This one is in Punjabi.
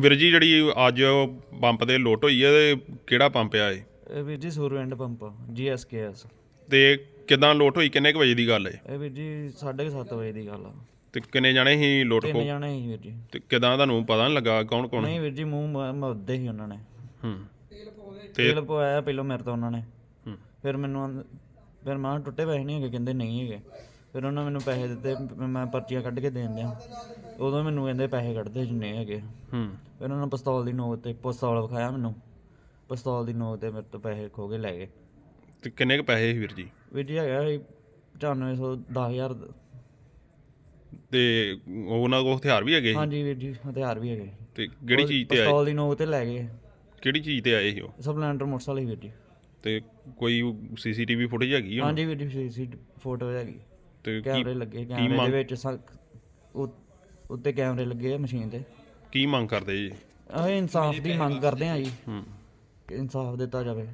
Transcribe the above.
ਵੀਰ ਜੀ ਜਿਹੜੀ ਅੱਜ ਪੰਪ ਦੇ ਲੋਟ ਹੋਈ ਹੈ ਤੇ ਕਿਹੜਾ ਪੰਪ ਆ ਇਹ? ਇਹ ਵੀਰ ਜੀ ਸੂਰਵਿੰਡ ਪੰਪ ਜੀਐਸਕੇਐਸ ਤੇ ਕਿਦਾਂ ਲੋਟ ਹੋਈ? ਕਿੰਨੇ ਕੁ ਵਜੇ ਦੀ ਗੱਲ ਹੈ? ਇਹ ਵੀਰ ਜੀ 7:30 ਵਜੇ ਦੀ ਗੱਲ ਆ। ਤੇ ਕਿੰਨੇ ਜਾਣੇ ਸੀ ਲੋਟ ਤਿੰਨ ਕੋ? ਜਾਣੇ ਸੀ ਵੀਰ ਜੀ। ਤੇ ਕਿਦਾਂ ਤੁਹਾਨੂੰ ਪਤਾ ਨਹੀਂ ਲੱਗਾ ਕੌਣ ਕੌਣ? ਨਹੀਂ ਵੀਰ ਜੀ ਮੂੰਹ ਮੱਦੇ ਸੀ ਉਹਨਾਂ ਨੇ। ਹੂੰ। ਤੇਲ ਪਵਾਇਆ ਪਹਿਲਾਂ ਮੇਰੇ ਤੋਂ ਉਹਨਾਂ ਨੇ। ਹੂੰ। ਫਿਰ ਮੈਨੂੰ ਆਂਹਦੇ- ਫਿਰ ਮੈਂ ਟੁੱਟੇ ਪੈਸੇ ਨਹੀਂ ਹੈਗੇ ਕਹਿੰਦੇ ਨਹੀਂ ਹੈਗੇ। ਫਿਰ ਉਹਨਾਂ ਮੈਨੂੰ ਪੈਸੇ ਦਿੱਤੇ ਮ- ਮੈਂ ਪਰਚੀਆਂ ਕੱਢ ਕੇ ਦੇਣ ਦਿਆਂ ਉਦੋਂ ਮੈਨੂੰ ਕਹਿੰਦੇ ਪੈਸੇ ਕੱਢ ਦੇ ਜਿੰਨੇ ਹੈਗੇ ਹੂੰ। ਫਿਰ ਉਹਨਾਂ ਨੇ ਪਿਸਤੌਲ ਦੀ ਨੋਕ ਤੇ ਪਿਸਤੌਲ ਵਿਖਾਇਆ ਮੈਨੂੰ। ਪਿਸਤੌਲ ਦੀ ਨੋਕ ਤੇ ਮੇਰੇ ਤੋਂ ਪੈਸੇ ਖੋ ਕੇ ਲੈ ਗਏ। ਤੇ ਕਿੰਨੇ ਕੁ ਪੈਸੇ ਸੀ ਵੀਰ ਜੀ? ਵੀਰ ਜੀ ਹੈਗਾ ਸੀ 9500 10000 ਤੇ ਉਹਨਾਂ ਕੋਲ ਹਥਿਆਰ ਵੀ ਹੈਗੇ ਸੀ? ਹਾਂਜੀ ਵੀਰ ਜੀ ਹਥਿਆਰ ਵੀ ਹੈਗੇ। ਤੇ ਕਿਹੜੀ ਚੀਜ਼ ਤੇ ਆਏ? ਪਿਸਤੌਲ ਦੀ ਨੋਕ ਤੇ ਲੈ ਗਏ। ਕਿਹੜੀ ਚੀਜ਼ ਤੇ ਆਏ ਸੀ ਉਹ? ਸਪਲੈਂਡਰ ਮੋਟਰਸਾਈਕਲ ਸੀ ਵੀਰ ਜੀ। ਤੇ ਕੋਈ ਸੀਸੀਟੀਵੀ ਫੁਟੇਜ ਹੈਗੀ ਆ ਹਾਂਜੀ ਵੀਰ ਜੀ ਸੀ ਫੋਟੋ ਹੈਗੀ। ਤੇ ਕੀ ਕੈਮਰੇ ਲੱਗੇ ਕੈਮਰੇ ਦੇ ਮੰਗ- ਵਿੱਚ ਉ- ਉੱਤੇ ਕੈਮਰੇ ਲੱਗੇ ਆ ਮਸ਼ੀਨ ਤੇ ਕੀ ਮੰਗ ਕਰਦੇ ਜੀ? ਅਸੀਂ ਇਨਸਾਫ ਦੀ ਮੰਗ ਕਰਦੇ ਹਾਂ ਜੀ। ਹੂੰ। ਕਿ ਇਨਸਾਫ ਦਿੱਤਾ ਜਾਵੇ।